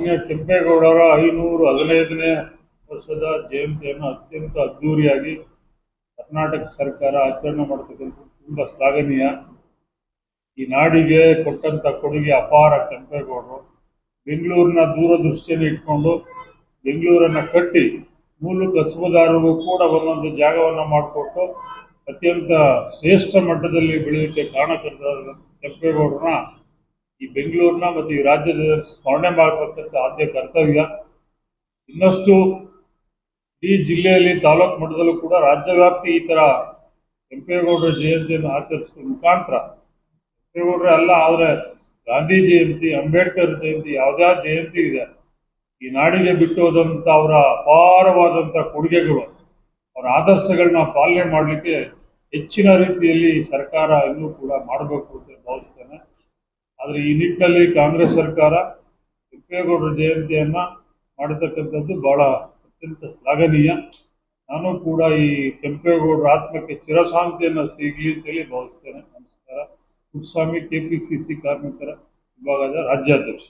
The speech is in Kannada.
ಮಾನ್ಯ ಕೆಂಪೇಗೌಡರ ಐನೂರು ಹದಿನೈದನೇ ವರ್ಷದ ಜಯಂತಿಯನ್ನು ಅತ್ಯಂತ ಅದ್ಧೂರಿಯಾಗಿ ಕರ್ನಾಟಕ ಸರ್ಕಾರ ಆಚರಣೆ ಮಾಡ್ತಕ್ಕಂಥ ತುಂಬ ಶ್ಲಾಘನೀಯ. ಈ ನಾಡಿಗೆ ಕೊಟ್ಟಂತ ಕೊಡುಗೆ ಅಪಾರ ಕೆಂಪೇಗೌಡರು. ಬೆಂಗಳೂರಿನ ದೂರದೃಷ್ಟಿಯನ್ನು ಇಟ್ಕೊಂಡು ಬೆಂಗಳೂರನ್ನ ಕಟ್ಟಿ ಮೂಲ ಕಸಬುದಾರರಿಗೂ ಕೂಡ ಒಂದೊಂದು ಜಾಗವನ್ನು ಮಾಡಿಕೊಟ್ಟು ಅತ್ಯಂತ ಶ್ರೇಷ್ಠ ಮಟ್ಟದಲ್ಲಿ ಬೆಳೆಯುತ್ತೆ ಕಾರಣಕರ್ತರಾದ ಕೆಂಪೇಗೌಡರನ್ನ. ಈ ಬೆಂಗಳೂರಿನ ಮತ್ತು ಈ ರಾಜ್ಯದ ಸ್ಮರಣೆ ಮಾಡತಕ್ಕಂಥ ಆದ್ಯ ಕರ್ತವ್ಯ. ಇನ್ನಷ್ಟು ಈ ಜಿಲ್ಲೆಯಲ್ಲಿ ತಾಲೂಕು ಮಟ್ಟದಲ್ಲೂ ಕೂಡ ರಾಜ್ಯವ್ಯಾಪ್ತಿ ಈ ತರ ಕೆಂಪೇಗೌಡರ ಜಯಂತಿಯನ್ನು ಆಚರಿಸುವ ಮುಖಾಂತರ ಕೆಂಪೇಗೌಡರೇ ಅಲ್ಲ, ಆದ್ರೆ ಗಾಂಧಿ ಜಯಂತಿ, ಅಂಬೇಡ್ಕರ್ ಜಯಂತಿ ಯಾವುದೇ ಜಯಂತಿ ಇದೆ. ಈ ನಾಡಿಗೆ ಬಿಟ್ಟು ಹೋದಂತ ಅವರ ಅಪಾರವಾದಂತ ಕೊಡುಗೆಗಳು, ಅವರ ಆದರ್ಶಗಳನ್ನ ಪಾಲನೆ ಮಾಡಲಿಕ್ಕೆ ಹೆಚ್ಚಿನ ರೀತಿಯಲ್ಲಿ ಸರ್ಕಾರ ಇನ್ನೂ ಕೂಡ ಮಾಡಬೇಕು ಅಂತ ಭಾವಿಸ್ತೇನೆ ಆದರೆ ಈ ನಿಟ್ಟಿನಲ್ಲಿ ಕಾಂಗ್ರೆಸ್ ಸರ್ಕಾರ ಕೆಂಪೇಗೌಡರ ಜಯಂತಿಯನ್ನ ಮಾಡತಕ್ಕಂಥದ್ದು ಬಹಳ ಅತ್ಯಂತ ಶ್ಲಾಘನೀಯ. ನಾನು ಕೂಡ ಈ ಕೆಂಪೇಗೌಡರ ಆತ್ಮಕ್ಕೆ ಚಿರಶಾಂತಿಯನ್ನು ಸಿಗಲಿ ಅಂತೇಳಿ ಭಾವಿಸ್ತೇನೆ. ನಮಸ್ಕಾರ. ಕುರುಸ್ವಾಮಿ ಕೆಪಿಸಿಸಿ ಕಾರ್ಮಿಕರ ವಿಭಾಗದ ರಾಜ್ಯಾಧ್ಯಕ್ಷ